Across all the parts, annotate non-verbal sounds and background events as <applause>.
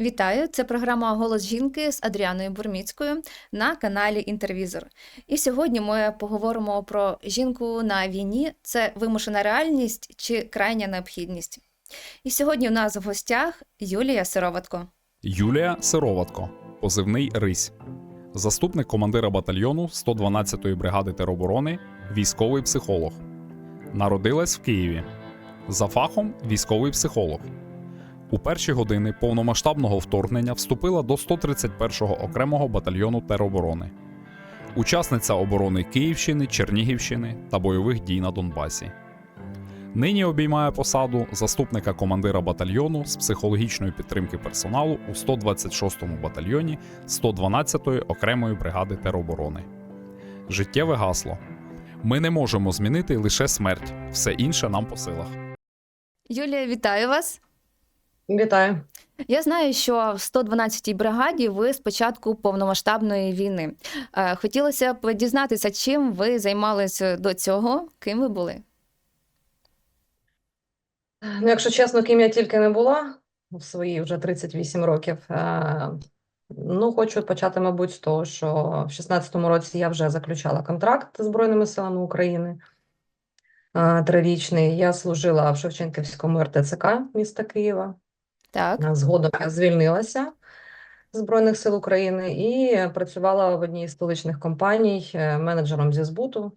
Вітаю! Це програма Голос жінки з Адріаною Бурміцькою на каналі Інтервізор. І сьогодні ми поговоримо про жінку на війні: це вимушена реальність чи крайня необхідність. І сьогодні у нас в гостях Юлія Сироватко. Юлія Сироватко, позивний Рись, заступник командира батальйону 112-ї бригади тероборони, військовий психолог. Народилась в Києві. За фахом військовий психолог. У перші години повномасштабного вторгнення вступила до 131-го окремого батальйону тероборони. Учасниця оборони Київщини, Чернігівщини та бойових дій на Донбасі. Нині обіймає посаду заступника командира батальйону з психологічної підтримки персоналу у 126-му батальйоні 112-ї окремої бригади тероборони. Життєве гасло: Ми не можемо змінити лише смерть, все інше нам по силах. Юлія, вітаю вас! Вітаю. Я знаю, що в 112-й бригаді ви з початку повномасштабної війни. Е, Хотілося б дізнатися, чим ви займалися до цього, ким ви були? Ну, якщо чесно, ким я тільки не була в свої вже 38 років. е, Ну, хочу почати, мабуть, з того, що в 16-му році я вже заключала контракт з Збройними силами України е, трирічний. Я служила в Шевченківському РТЦК міста Києва. Так. Згодом я звільнилася з Збройних сил України і працювала в одній з столичних компаній е, менеджером зі збуту.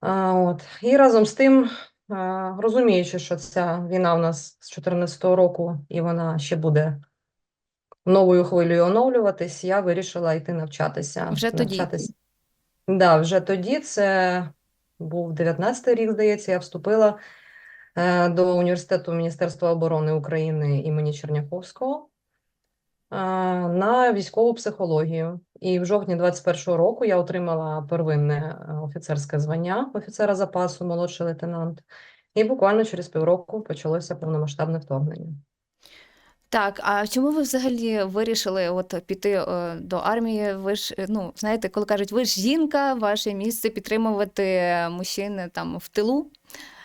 От. І разом з тим, е, розуміючи, що ця війна у нас з 2014 року і вона ще буде новою хвилею оновлюватись, я вирішила йти навчатися. Вже тоді? навчатися. Да, вже тоді це був 19-й рік, здається, я вступила до університету Міністерства оборони України імені Черняховського е, на військову психологію. І в жовтні 21-го року я отримала первинне е, офіцерське звання офіцера запасу, молодший лейтенант. І буквально через півроку почалося повномасштабне вторгнення. Так, а чому ви взагалі вирішили от піти е, до армії? Ви ж, е, ну, знаєте, коли кажуть, ви ж жінка, ваше місце підтримувати мужчин там в тилу.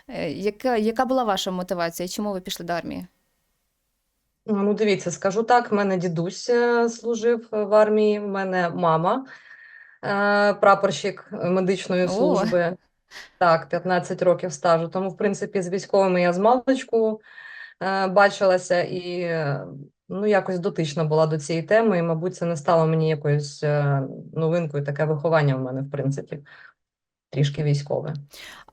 Е, Яка, яка була ваша мотивація? Чому ви пішли до армії? Ну, дивіться, скажу так: в мене дідусь е, служив в армії, в мене мама, е, прапорщик медичної О. служби. Так, 15 років стажу. Тому, в принципі, з військовими я з маличку е, бачилася і е, ну, якось дотична була до цієї теми. І, мабуть, це не стало мені якоюсь е, новинкою. Таке виховання в мене, в принципі, трішки військове.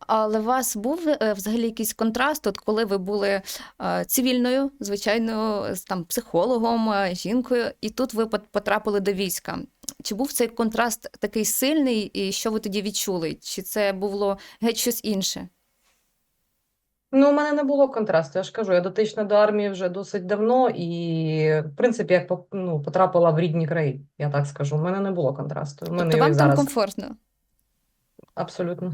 Але у вас був е, взагалі якийсь контраст, от коли ви були е, цивільною, звичайно, з там психологом, е, жінкою, і тут ви потрапили до війська. Чи був цей контраст такий сильний, і що ви тоді відчули? Чи це було геть щось інше? Ну, у мене не було контрасту. Я ж кажу, я дотична до армії вже досить давно, і в принципі, як ну, потрапила в рідні краї, я так скажу. У мене не було контрасту. У мене Тобто вам і там комфортно? Абсолютно.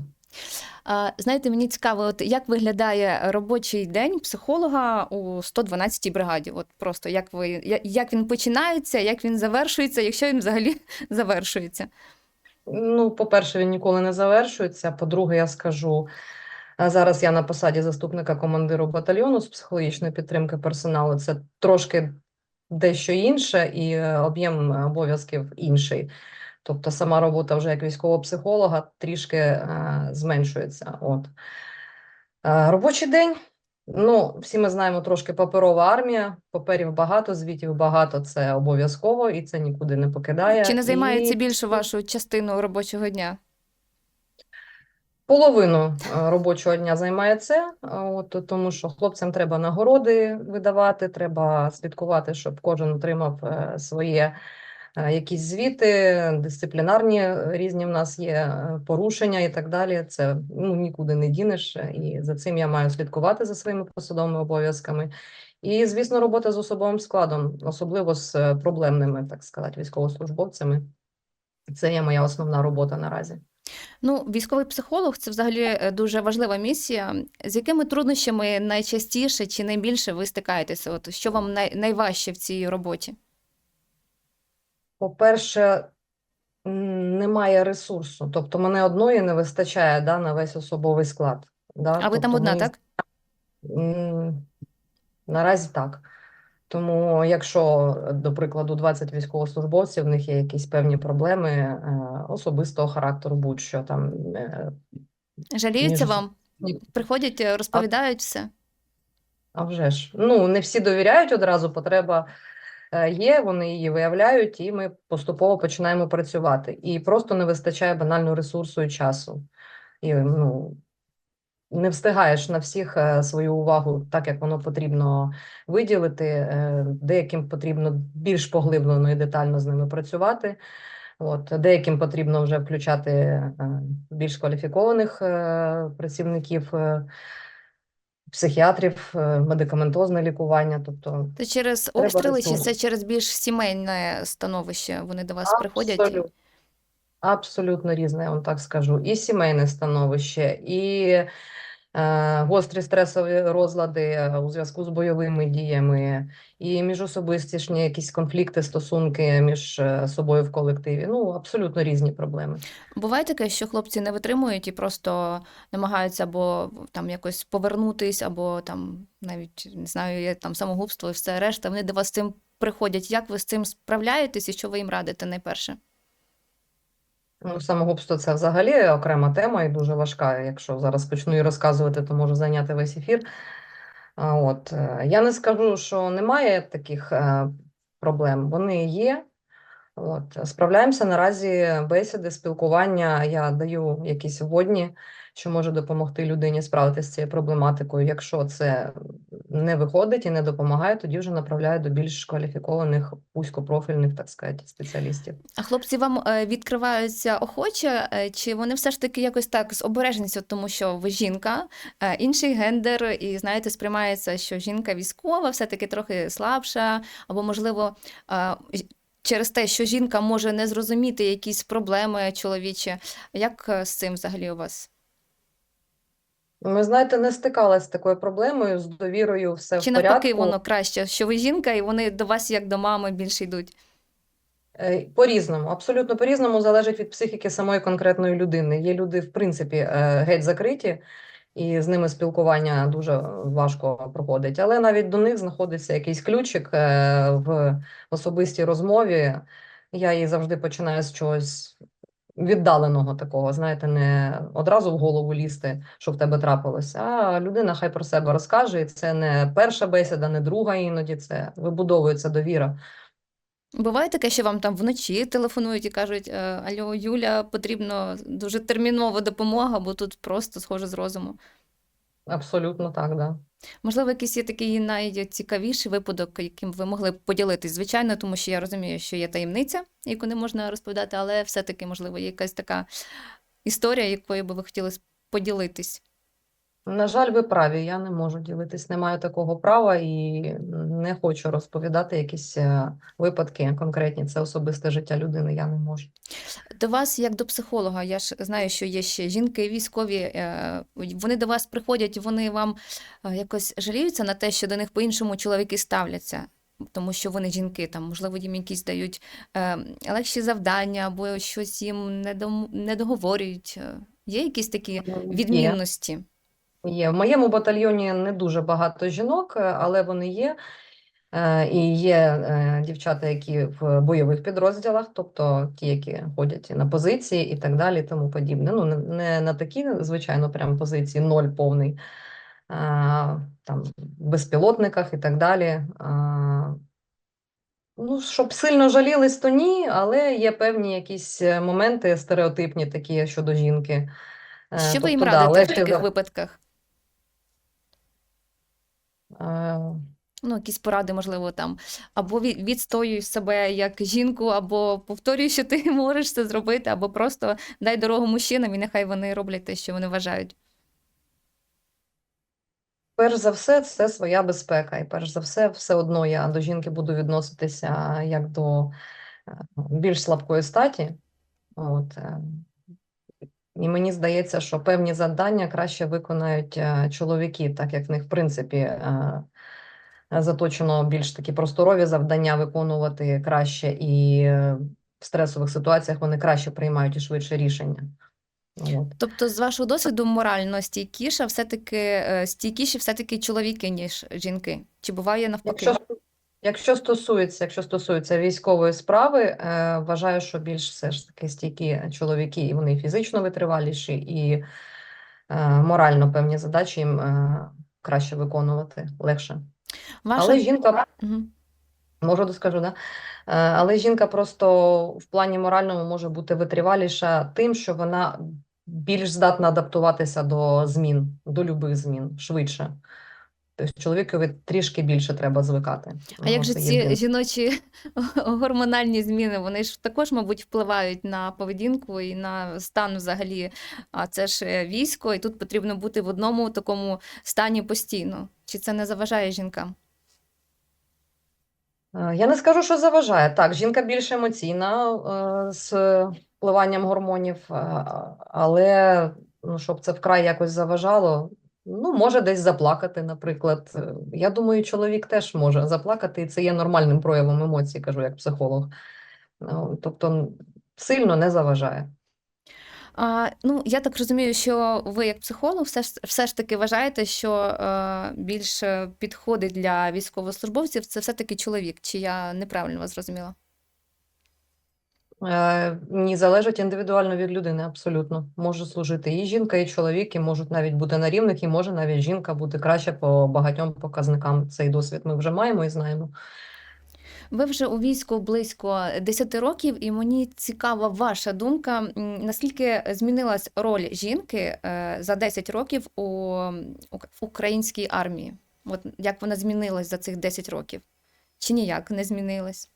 Знаєте, мені цікаво, от як виглядає робочий день психолога у 112-й бригаді? От просто як ви як він починається, як він завершується, якщо він взагалі <laughs> завершується? Ну, по-перше, він ніколи не завершується. По-друге, я скажу, зараз я на посаді заступника командиру батальйону з психологічної підтримки персоналу. Це трошки дещо інше, і е, об'єм е, обов'язків інший. Тобто сама робота вже як військового психолога трішки е, зменшується. От. Е, робочий день. Ну, всі ми знаємо трошки паперова армія, паперів багато, звітів багато, це обов'язково і це нікуди не покидає. Чи не займає І- це більшу вашу частину робочого дня? Половину е, робочого дня займає це, от, тому що хлопцям треба нагороди видавати, треба слідкувати, щоб кожен отримав е, своє якісь звіти, дисциплінарні е, різні в нас є е, порушення і так далі. Це ну, нікуди не дінеш, е, і за цим я маю слідкувати за своїми посадовими обов'язками. І, звісно, робота з особовим складом, особливо з е, проблемними, так сказати, військовослужбовцями. Це є моя основна робота наразі. Ну, військовий психолог це взагалі е, дуже важлива місія. З якими труднощами найчастіше чи найбільше ви стикаєтеся? От що вам най, найважче в цій роботі? По-перше, немає ресурсу. Тобто мене одної не вистачає да, на весь особовий склад. Да? А ви там Тобто одна, мені так? Наразі так. Тому, якщо, до прикладу, 20 військовослужбовців, в них є якісь певні проблеми е, особистого характеру, будь-що там. е, Жаліються Ніж- вам? Приходять, е, розповідають все. А вже ж. Ну, не всі довіряють одразу, потреба є, вони її виявляють, і ми поступово починаємо працювати. І просто не вистачає банально ресурсу і часу. І, ну, не встигаєш на всіх е, свою увагу так, як воно потрібно виділити. Е, Деяким потрібно більш поглиблено і детально з ними працювати. От, деяким потрібно вже включати е, більш кваліфікованих е, працівників, е, психіатрів, е, медикаментозне лікування. Тобто Це через обстріли, чи це через більш сімейне становище? Вони до вас приходять? Абсолютно. Абсолютно різне, я вам так скажу. І сімейне становище, і гострі стресові розлади е, у зв'язку з бойовими діями, і міжособистішні якісь конфлікти, стосунки між е, собою в колективі. Ну, абсолютно різні проблеми. Буває таке, що хлопці не витримують і просто намагаються або там якось повернутись, або там навіть не знаю, є там самогубство і все решта. Вони до вас цим приходять. Як ви з цим справляєтесь і що ви їм радите найперше? Ну, самогубство це взагалі окрема тема і дуже важка. Якщо зараз почну її розказувати, то можу зайняти весь ефір. От е, я не скажу, що немає таких е, проблем. Вони є. От справляємося наразі бесіди, спілкування. Я даю якісь вводні, що може допомогти людині справитися з цією проблематикою. Якщо це не виходить і не допомагає, тоді вже направляю до більш кваліфікованих вузькопрофільних, так сказати, спеціалістів. А хлопці вам е, відкриваються охоче, е, чи вони все ж таки якось так з обережністю, тому що ви жінка, е, інший гендер, і знаєте, сприймається, що жінка військова, все-таки трохи слабша, або можливо. Через те, що жінка може не зрозуміти якісь проблеми чоловічі. Як з цим взагалі у вас? Ми знаєте, не стикалася з такою проблемою, з довірою все Чи в навпаки воно краще, що ви жінка, і вони до вас як до мами більше йдуть? Е, По-різному, абсолютно по-різному залежить від психіки самої конкретної людини. Є люди, в принципі, е, геть закриті, і з ними спілкування дуже важко проходить. Але навіть до них знаходиться якийсь ключик е, в особистій розмові. Я її завжди починаю з чогось віддаленого такого, знаєте, не одразу в голову лізти, що в тебе трапилося, а людина хай про себе розкаже. І це не перша бесіда, не друга іноді. Це вибудовується довіра. Буває таке, що вам там вночі телефонують і кажуть: «Е, Алло, Юля, потрібно дуже термінова допомога, бо тут просто схоже з розуму. Абсолютно так, да. Можливо, якийсь є такий найцікавіший випадок, яким ви могли б поділитись. Звичайно, тому що я розумію, що є таємниця, яку не можна розповідати, але все-таки, можливо, є якась така історія, якою би ви хотіли поділитись. На жаль, ви праві, я не можу ділитись, не маю такого права і не хочу розповідати якісь е, випадки конкретні. Це особисте життя людини, я не можу. До вас, як до психолога, я ж знаю, що є ще жінки військові, е, вони до вас приходять, вони вам е, якось жаліються на те, що до них по-іншому чоловіки ставляться, тому що вони жінки, там, можливо, їм якісь дають е, легші завдання або щось їм не, договорюють. Є якісь такі відмінності? Є. В моєму батальйоні не дуже багато жінок, е, але вони є. Е, І є е, дівчата, які в бойових підрозділах, тобто ті, які ходять на позиції і так далі, і тому подібне. Ну, не- на такі, звичайно, прям позиції ноль повний, там, безпілотниках і так далі. Ну, щоб сильно жалілись, то ні, але є певні якісь моменти стереотипні такі щодо жінки. Що ви їм тобто, да, в таких за- випадках? Ну, якісь поради, можливо, там або відстоюй себе як жінку, або повторюй, що ти <laughs> можеш це зробити, або просто дай дорогу мужчинам, і нехай вони роблять те, що вони вважають. Перш за все, це своя безпека. І перш за все, все одно я до жінки буду відноситися як до е, більш слабкої статі. От. Е. І мені здається, що певні завдання краще виконають е, чоловіки, так як в них, в принципі, е, заточено більш такі просторові завдання виконувати краще, і е, в стресових ситуаціях вони краще приймають і швидше рішення. От. Тобто, з вашого досвіду, морально стійкіша, все-таки е, стійкіші все-таки чоловіки, ніж жінки. Чи буває навпаки? Якщо, Якщо стосується, якщо стосується військової справи, е, вважаю, що більш все ж таки стійкі чоловіки, і вони фізично витриваліші, і е, морально певні задачі їм е, краще виконувати, легше. Ваша... Але жінка, Мгм. можу доскажу, да? Е, але жінка просто в плані моральному може бути витриваліша тим, що вона більш здатна адаптуватися до змін, до любих змін швидше. Тобто чоловікові трішки більше треба звикати. А як же ці єдине. жіночі <laughs> гормональні зміни, вони ж також, мабуть, впливають на поведінку і на стан взагалі. А це ж е, військо, і тут потрібно бути в одному такому стані постійно. Чи це не заважає жінкам? Е, Я не скажу, що заважає. Так, жінка більш емоційна е, з впливанням гормонів, але ну, щоб це вкрай якось заважало, ну, може десь заплакати, наприклад. Е, Я думаю, чоловік теж може заплакати, і це є нормальним проявом емоцій, кажу як психолог. Ну, Тобто сильно не заважає. А, ну, я так розумію, що ви, як психолог, все ж, все ж таки вважаєте, що е, більш е, підходить для військовослужбовців це все-таки чоловік. Чи я неправильно вас зрозуміла? Е, Ні, залежить індивідуально від людини, абсолютно. Може служити і жінка, і чоловік, і можуть навіть бути на рівних, і може навіть жінка бути краще по багатьом показникам. Цей досвід ми вже маємо і знаємо. Ви вже у війську близько 10 років, і мені цікава ваша думка, наскільки змінилась роль жінки е, за 10 років у українській армії? От як вона змінилась за цих 10 років? Чи ніяк не змінилась?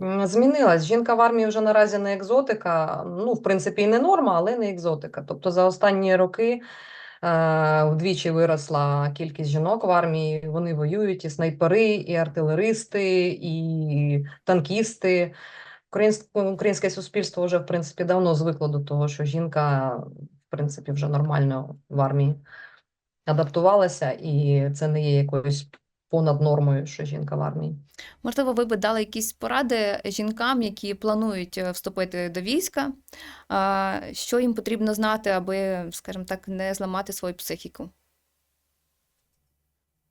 Змінилась. Жінка в армії вже наразі не екзотика. Ну, в принципі, і не норма, але не екзотика. Тобто за останні роки е, вдвічі виросла кількість жінок в армії. Вони воюють і снайпери, і артилеристи, і танкісти. Українське, українське суспільство вже, в принципі, давно звикло до того, що жінка, в принципі, вже нормально в армії адаптувалася, і це не є якоюсь понад нормою, що жінка в армії. Можливо, ви би дали якісь поради жінкам, які планують е, вступити до війська, що їм потрібно знати, аби, скажімо так, не зламати свою психіку?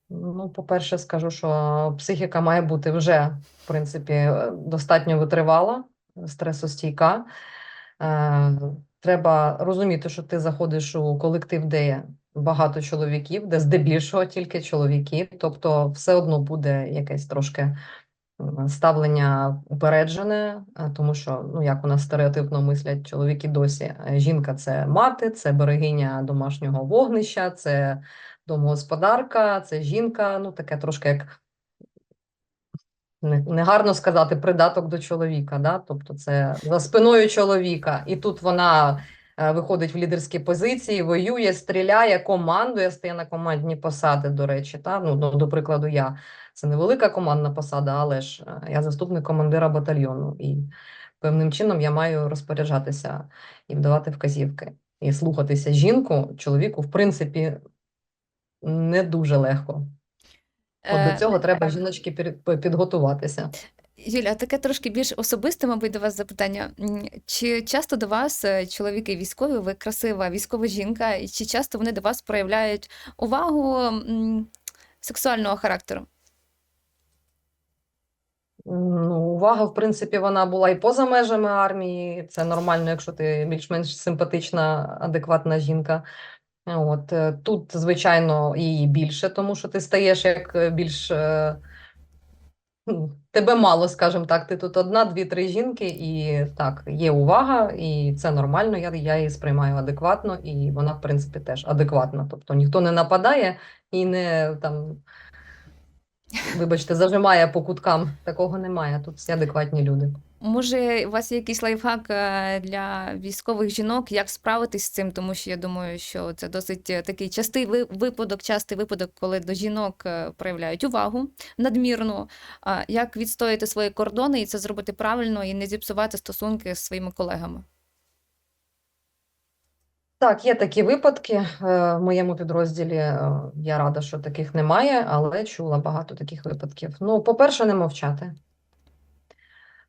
Ну, по-перше, скажу, що психіка має бути вже, в принципі, е, достатньо витривала, стресостійка. Е, Треба розуміти, що ти заходиш у колектив, де багато чоловіків, де здебільшого тільки чоловіки, тобто все одно буде якесь трошки ставлення упереджене, е, тому що, ну, як у нас стереотипно мислять чоловіки досі, е, жінка це мати, це берегиня домашнього вогнища, це домогосподарка, це жінка, ну таке трошки як негарно сказати придаток до чоловіка, да? тобто це за спиною чоловіка, і тут вона виходить в лідерські позиції, воює, стріляє, командує, стає на командні посади, до речі. Та? Ну, ну, до прикладу, я це невелика командна посада, але ж е, я заступник командира батальйону, і певним чином я маю розпоряджатися і вдавати вказівки. І слухатися жінку, чоловіку, в принципі, не дуже легко. От Е, до цього треба жіночки підготуватися. Юля, таке трошки більш особисте, мабуть, до вас запитання. Чи часто до вас е, чоловіки військові, ви красива військова жінка, і чи часто вони до вас проявляють увагу сексуального характеру? Ну, увага, в принципі, вона була і поза межами армії. Це нормально, якщо ти більш-менш симпатична, адекватна жінка. От е, тут, звичайно, її більше, тому що ти стаєш як е, більш <laughs> тебе мало, скажімо так. Ти тут одна, дві, три жінки, і так, є увага, і це нормально. Я, я її сприймаю адекватно, і вона, в принципі, теж адекватна. Тобто ніхто не нападає і не там. Вибачте, зажимає по куткам. Такого немає. Тут всі адекватні люди. Може, у вас є якийсь лайфхак е, для військових жінок, як справитись з цим? Тому що я думаю, що це досить е, такий частий випадок, частий випадок, коли до жінок е, проявляють увагу надмірну. А Як відстояти свої кордони і це зробити правильно і не зіпсувати стосунки з своїми колегами? Так, є такі випадки в моєму підрозділі. Я рада, що таких немає, але чула багато таких випадків. Ну, по-перше, не мовчати.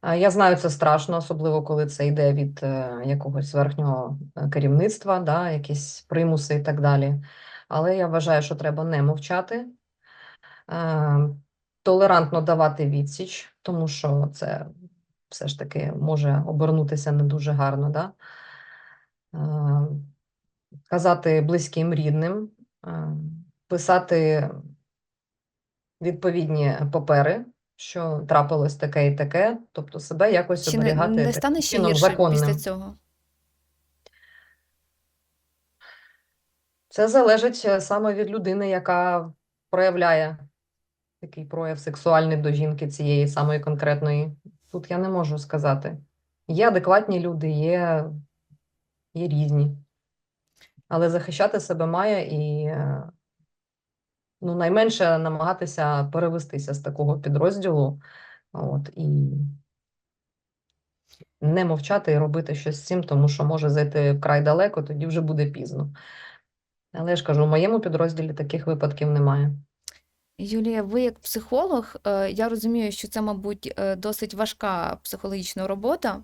Е, Я знаю, це страшно, особливо коли це йде від е, якогось верхнього е, керівництва, да, якісь примуси і так далі. Але я вважаю, що треба не мовчати. Толерантно давати відсіч, тому що це все ж таки може обернутися не дуже гарно, да? Казати близьким рідним, писати відповідні папери, що трапилось таке і таке, тобто себе якось Чи оберігати не стане ще чином гірше законним. після цього? Це залежить е, саме від людини, яка проявляє такий прояв сексуальний до жінки цієї самої конкретної. Тут я не можу сказати. Є адекватні люди, є, є різні. Але захищати себе має і е, ну, найменше намагатися перевестися з такого підрозділу. От, і не мовчати і робити щось з цим, тому що може зайти вкрай далеко, тоді вже буде пізно. Але я ж кажу, в моєму підрозділі таких випадків немає. Юлія, ви як психолог, е, я розумію, що це, мабуть, е, досить важка психологічна робота.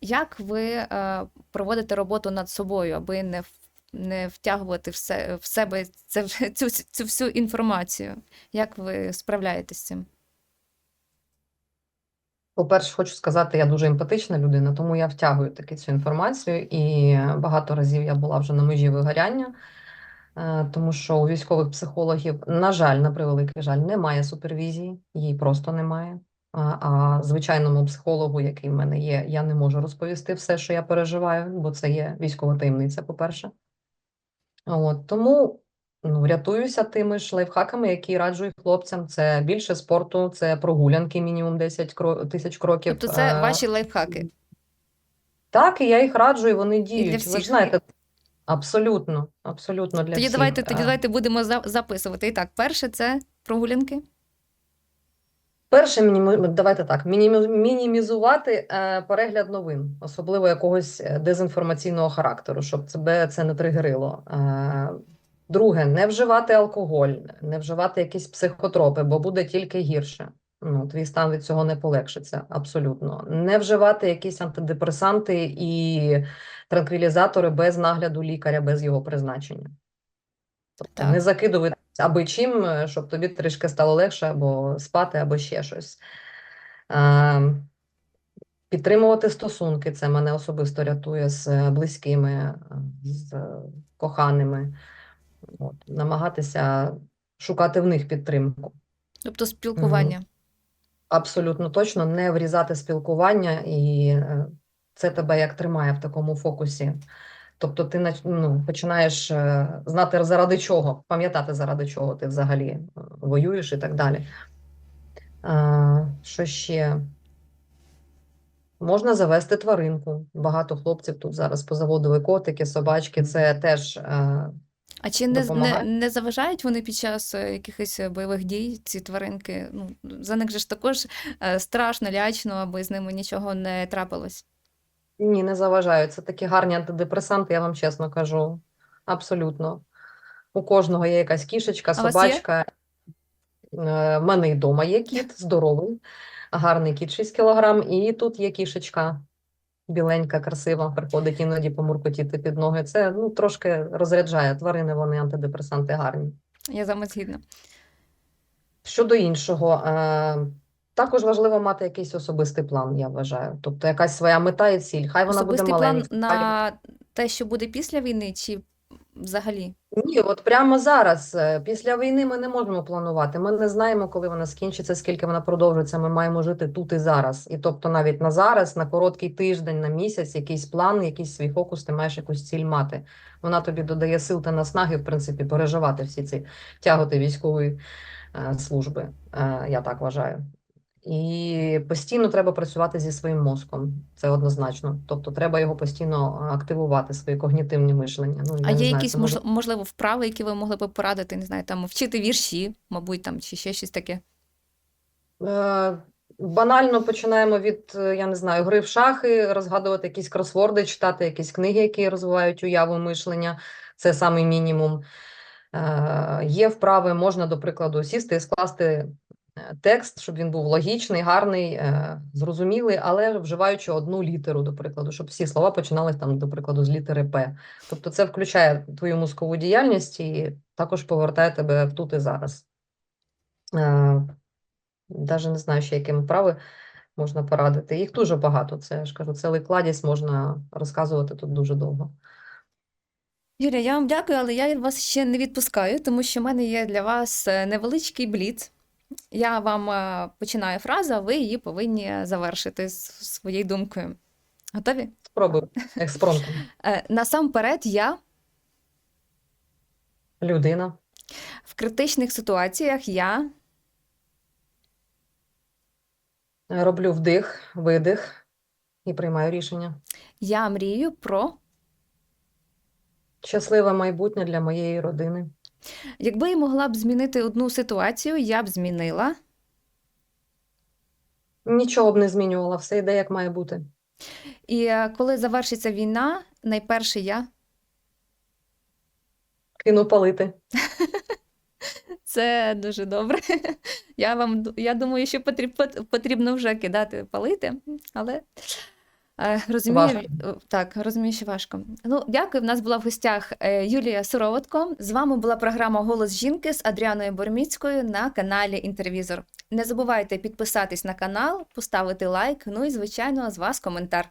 Як ви е, проводите роботу над собою, аби не, не втягувати в, се- в себе це, <laughs> цю, цю всю інформацію? Як ви справляєтесь з цим? По-перше, хочу сказати, я дуже емпатична людина, тому я втягую таки цю інформацію, і багато разів я була вже на межі вигоряння, е, тому що у військових психологів, на жаль, на превеликий жаль, немає супервізії, її просто немає. А, звичайному психологу, який в мене є, я не можу розповісти все, що я переживаю, бо це є військова таємниця, по-перше. От, тому ну, рятуюся тими ж лайфхаками, які раджу і хлопцям. Це більше спорту, це прогулянки мінімум 10 кро- тисяч кроків. Тобто це Е, ваші лайфхаки. Так, і я їх раджу, і вони діють. Ви всіх. ж знаєте, абсолютно, абсолютно для Тоді всіх. давайте, тоді Е, давайте будемо за- записувати. І так, перше це прогулянки. Перше, давайте так, мінімізувати е, перегляд новин, особливо якогось е, дезінформаційного характеру, щоб тебе це не тригерило. Е, друге, не вживати алкоголь, не вживати якісь психотропи, бо буде тільки гірше. Ну, твій стан від цього не полегшиться абсолютно. Не вживати якісь антидепресанти і транквілізатори без нагляду лікаря, без його призначення. Тобто Так. не закидувати аби чим, е, щоб тобі трішки стало легше, або спати, або ще щось. Підтримувати стосунки, це мене особисто рятує з е, близькими, е, з коханими. От, намагатися шукати в них підтримку. Тобто спілкування. Абсолютно точно не врізати спілкування, і це тебе як тримає в такому фокусі. Тобто ти ну, починаєш е, знати заради чого, пам'ятати заради чого ти взагалі е, воюєш і так далі. А, що ще? Можна завести тваринку. Багато хлопців тут зараз позаводили котики, собачки. Це теж е, А чи не, не, не заважають вони під час якихось бойових дій, ці тваринки? Ну, за них же ж також страшно, лячно, аби з ними нічого не трапилось. Ні, не заважають. Це такі гарні антидепресанти, я вам чесно кажу. Абсолютно. У кожного є якась кішечка, А у собачка. Е, В мене і вдома є кіт, здоровий, гарний кіт 6 кілограм, і тут є кішечка. Біленька, красива, приходить іноді помуркотіти під ноги. Це ну, трошки розряджає. Тварини, вони антидепресанти гарні. Я з вами згідна. Щодо іншого, е, також важливо мати якийсь особистий план, я вважаю. Тобто якась своя мета і ціль. Хай вона буде Особистий план маленька. хай- на те, що буде після війни, чи взагалі? Ні, от прямо зараз, е, після війни, ми не можемо планувати. Ми не знаємо, коли вона скінчиться, скільки вона продовжиться. Ми маємо жити тут і зараз. І тобто, навіть на зараз, на короткий тиждень, на місяць, якийсь план, якийсь свій фокус, ти маєш якусь ціль мати. Вона тобі додає сил та наснаги, в принципі, переживати всі ці тяготи військової е, служби. Е, я так вважаю. І постійно треба працювати зі своїм мозком. Це однозначно. Тобто, треба його постійно активувати, свої когнітивні мишлення. Ну, А я є знаю, якісь може можливо вправи, які ви могли б порадити, не знаю, там вчити вірші, мабуть, там чи ще щось таке. Е, Банально починаємо від, е, я не знаю, гри в шахи, розгадувати якісь кросворди, читати якісь книги, які розвивають уяву мишлення. Це самий мінімум. Е, Є вправи, можна, до прикладу, сісти і скласти е, текст, щоб він був логічний, гарний, е, зрозумілий, але вживаючи одну літеру, до прикладу, щоб всі слова починались там, до прикладу, з літери П. Тобто це включає твою мозкову діяльність і також повертає тебе тут і зараз. Е, Навіть не знаю, ще якими вправи можна порадити. Їх дуже багато. Це я ж кажу, цілий кладість можна розказувати тут дуже довго. Юлія, я вам дякую, але я вас ще не відпускаю, тому що в мене є для вас е, невеличкий бліц. Я вам е, починаю фразу, а ви її повинні завершити своєю думкою. Готові? Спробую експромтом. Е, Насамперед, я Людина, в критичних ситуаціях я роблю вдих, видих і приймаю рішення. Я мрію про. Щасливе майбутнє для моєї родини. Якби я могла б змінити одну ситуацію, я б змінила. Нічого б не змінювала, все йде як має бути. І е, коли завершиться війна, найперше я. Кину палити. <laughs> Це дуже добре. <laughs> Я вам ду- я думаю, що потріб- пот- потрібно вже кидати палити, але розумію, Важко. е, так, розумію, що важко. Ну, дякую. В нас була в гостях е, Юлія Суроватко. З вами була програма Голос жінки з Адріаною Борміцькою на каналі Інтервізор. Не забувайте підписатись на канал, поставити лайк, ну і звичайно, з вас коментар.